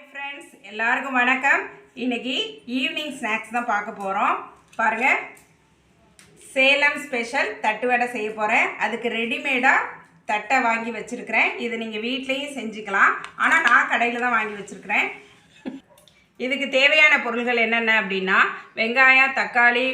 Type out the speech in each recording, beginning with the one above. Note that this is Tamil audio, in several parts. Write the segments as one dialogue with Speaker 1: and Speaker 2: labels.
Speaker 1: ஹாய் ஃப்ரெண்ட்ஸ் எல்லாருக்கும் வணக்கம். இன்றைக்கி ஈவினிங் ஸ்நாக்ஸ் தான் பார்க்க போகிறோம் பாருங்கள் சேலம் ஸ்பெஷல் தட்டு வடை செய்ய போகிறேன் அதுக்கு ரெடிமேடாக தட்டை வாங்கி வச்சுருக்கிறேன். இது நீங்கள் வீட்லேயும் செஞ்சுக்கலாம். ஆனால் நான் கடையில் தான் வாங்கி வச்சுருக்கிறேன். இதுக்கு தேவையான பொருள்கள் என்னென்ன அப்படின்னா வெங்காயம் தக்காளி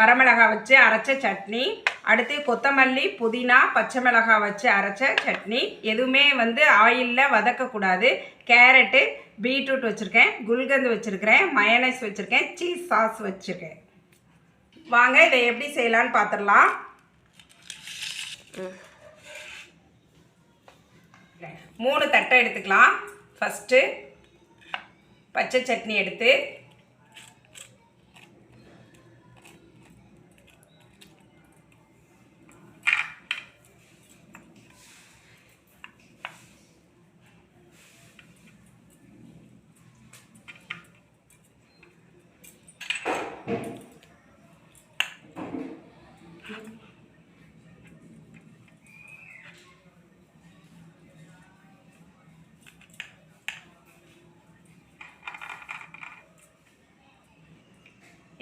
Speaker 1: வரமிளகாய் வச்சு அரைச்ச சட்னி. அடுத்து கொத்தமல்லி புதினா பச்சை மிளகாய் வச்சு அரைச்ச சட்னி. எதுவுமே வந்து ஆயிலில் வதக்கக்கூடாது. கேரட்டு பீட்ரூட் வச்சுருக்கேன் குல்கந்து வச்சுருக்கிறேன் மயனைஸ் வச்சுருக்கேன் சீஸ் சாஸ் வச்சுருக்கேன். வாங்க இதை எப்படி செய்யலான்னு பார்த்துடலாம் மூணு தட்டை எடுத்துக்கலாம். ஃபஸ்ட்டு பச்சை சட்னி எடுத்து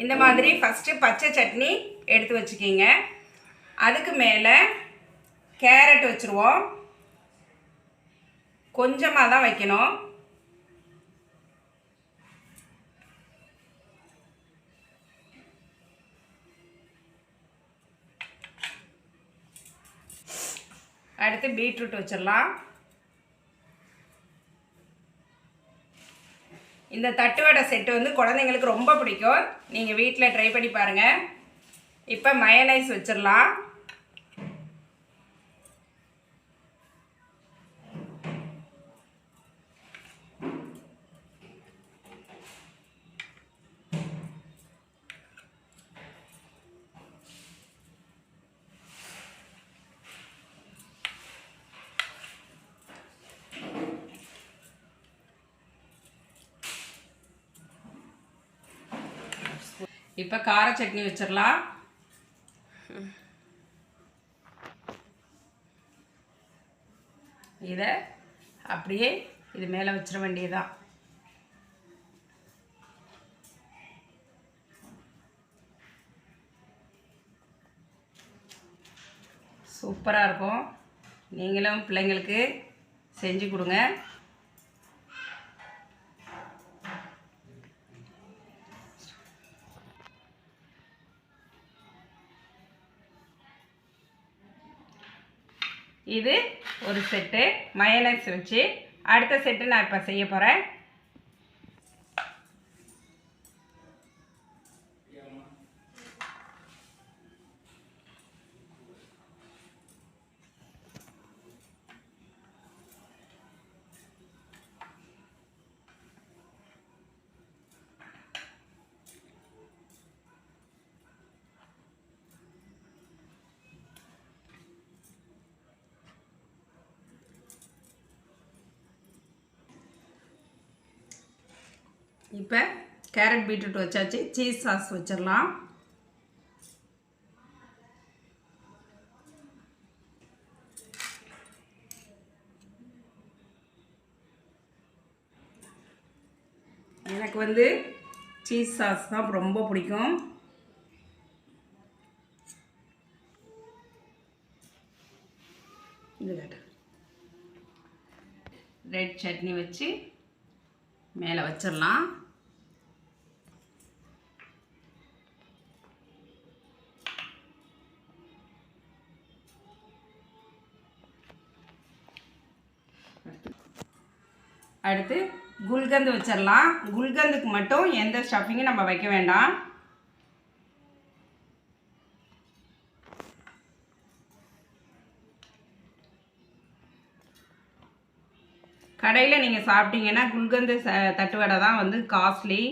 Speaker 1: இந்த மாதிரி ஃபஸ்ட்டு பச்சை சட்னி எடுத்து வச்சுக்கிங்க. அதுக்கு மேலே கேரட் வச்சுருவோம். கொஞ்சமாக தான் வைக்கணும். அடுத்து பீட்ரூட் வச்சிடலாம் இந்த தட்டுவடை செட்டு வந்து குழந்தைங்களுக்கு ரொம்ப பிடிக்கும். நீங்கள் வீட்டில் ட்ரை பண்ணி பாருங்கள் இப்போ மயனைஸ் வச்சிடலாம் இப்போ கார சட்னி வச்சிடலாம் இதை அப்படியே இது மேலே வச்சிட வேண்டியதுதான். சூப்பராக இருக்கும். நீங்களும் பிள்ளைங்களுக்கு செஞ்சு கொடுங்க. இது ஒரு செட்டு மயனஸ் வச்சு. அடுத்த செட்டு நான் இப்போ செய்ய போகிறேன் இப்போ கேரட் பீட்ரூட் வச்சாச்சு சீஸ் சாஸ் வச்சிடலாம். எனக்கு வந்து சீஸ் சாஸ் தான் ரொம்ப பிடிக்கும். ரெட் சட்னி வச்சு மேலே வச்சிடலாம். அடுத்து குல்கந்து வச்சிடலாம் குல்கந்துக்கு மட்டும் எந்த ஸ்டஃபிங்கும் நம்ம வைக்க வேண்டாம். கடையில் நீங்கள் சாப்பிட்டீங்கன்னா குல்கந்து ச தட்டுவடை தான் வந்து காஸ்ட்லி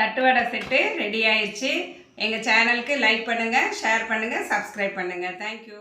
Speaker 1: தட்டுவடை செட்டு ரெடி ஆயிடுச்சு. எங்கள் சேனலுக்கு லைக் பண்ணுங்கள் ஷேர் பண்ணுங்கள் சப்ஸ்கிரைப் பண்ணுங்கள் தேங்க்யூ